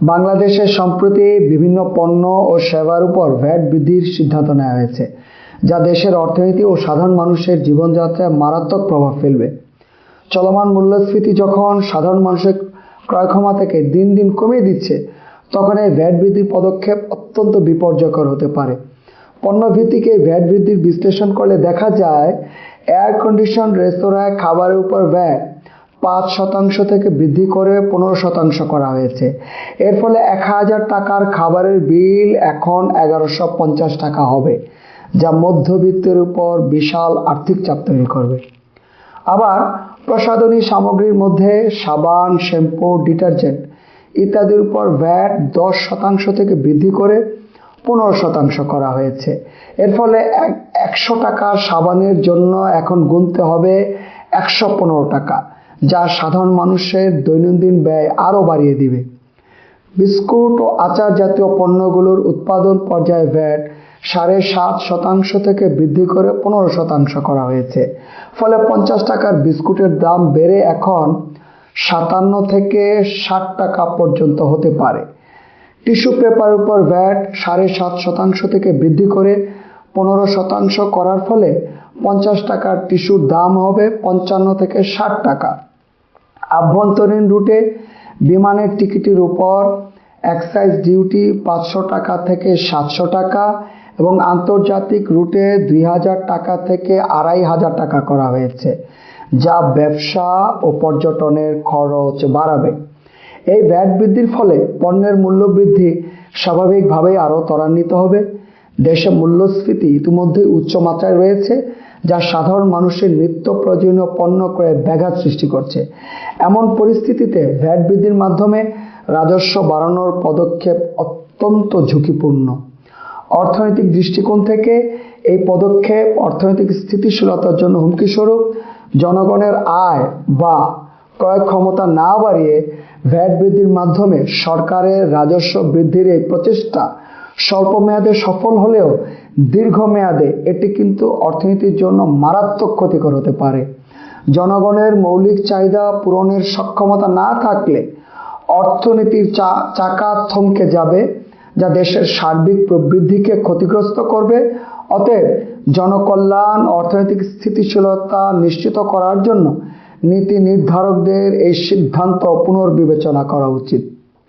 বাংলাদেশে সম্প্রতি বিভিন্ন পণ্য ও সেবার উপর ভ্যাট বৃদ্ধির সিদ্ধান্ত নেওয়া হয়েছে, যা দেশের অর্থনীতি ও সাধারণ মানুষের জীবনযাত্রায় মারাত্মক প্রভাব ফেলবে। চলমান মূল্যস্ফীতি যখন সাধারণ মানুষের ক্রয় ক্ষমতা থেকে দিন দিন কমিয়ে দিচ্ছে, তখন এই ভ্যাট বৃদ্ধির পদক্ষেপ অত্যন্ত বিপর্যয়কর হতে পারে। পণ্যভিত্তিক এই ভ্যাট বৃদ্ধির বিশ্লেষণ করলে দেখা যায়, এয়ার কন্ডিশন রেস্তোরাঁয় খাবারের উপর ভ্যাট পাঁচ শতাংশ থেকে বৃদ্ধি করে পনেরো শতাংশ করা হয়েছে। এর ফলে এক হাজার টাকার খাবারের বিল এখন এগারোশো পঞ্চাশ টাকা হবে, যা মধ্যবিত্তের উপর বিশাল আর্থিক চাপ তৈরি করবে। আবার প্রসাধনী সামগ্রীর মধ্যে সাবান, শ্যাম্পু, ডিটারজেন্ট ইত্যাদির উপর ভ্যাট দশ শতাংশ থেকে বৃদ্ধি করে পনেরো শতাংশ করা হয়েছে। এর ফলে এক একশো টাকা সাবানের জন্য এখন গুনতে হবে একশো পনেরো টাকা। যা সাধারণ মানুষের দৈনন্দিন ব্যয় আরও বাড়িয়ে দিবে। বিস্কুট ও আচার জাতীয় পণ্যগুলোর উৎপাদন পর্যায়ে ভ্যাট সাড়ে সাত শতাংশ থেকে বৃদ্ধি করে পনেরো শতাংশ করা হয়েছে। ফলে পঞ্চাশ টাকার বিস্কুটের দাম বেড়ে এখন সাতান্ন থেকে ষাট টাকা পর্যন্ত হতে পারে। টিস্যু পেপার উপর ভ্যাট সাড়ে সাত শতাংশ থেকে বৃদ্ধি করে পনেরো শতাংশ করার ফলে পঞ্চাশ টাকার টিস্যুর দাম হবে পঞ্চান্ন থেকে ষাট টাকা। আভ্যন্তরীণ রুটে বিমানের টিকিটের উপর এক্সাইজ ডিউটি পাঁচশো টাকা থেকে সাতশো টাকা এবং আন্তর্জাতিক রুটে দুই হাজার টাকা থেকে আড়াই হাজার টাকা করা হয়েছে, যা ব্যবসা ও পর্যটনের খরচ বাড়াবে। এই ভ্যাট বৃদ্ধির ফলে পণ্যের মূল্য বৃদ্ধি স্বাভাবিকভাবেই আরও ত্বরান্বিত হবে। দেশে মূল্যস্ফীতি ইতিমধ্যেই উচ্চমাত্রায় রয়েছে। যা সাধারণ মানুষের নিত্য প্রয়োজনীয় পণ্য ক্রয়ে ব্যাঘাত সৃষ্টি করছে। এমন পরিস্থিতিতে ভ্যাট বৃদ্ধির মাধ্যমে রাজস্ব বাড়ানোর পদক্ষেপ অত্যন্ত ঝুঁকিপূর্ণ। অর্থনৈতিক দৃষ্টিকোণ থেকে এই পদক্ষেপ অর্থনৈতিক স্থিতিশীলতার জন্য হুমকিস্বরূপ জনগণের আয় বা ক্রয় ক্ষমতা না বাড়িয়ে ভ্যাট বৃদ্ধির মাধ্যমে সরকারের রাজস্ব বৃদ্ধির এই প্রচেষ্টা স্বল্প মেয়াদে সফল হলেও দীর্ঘমেয়াদে, এটি কিন্তু অর্থনীতির জন্য মারাত্মক ক্ষতিকর হতে পারে। জনগণের মৌলিক চাহিদা পূরণের সক্ষমতা না থাকলে অর্থনীতির চাকা থমকে যাবে, যা দেশের সার্বিক প্রবৃদ্ধিকে ক্ষতিগ্রস্ত করবে। অতএব জনকল্যাণ, অর্থনৈতিক স্থিতিশীলতা নিশ্চিত করার জন্য নীতি নির্ধারকদের এই সিদ্ধান্ত পুনর্বিবেচনা করা উচিত।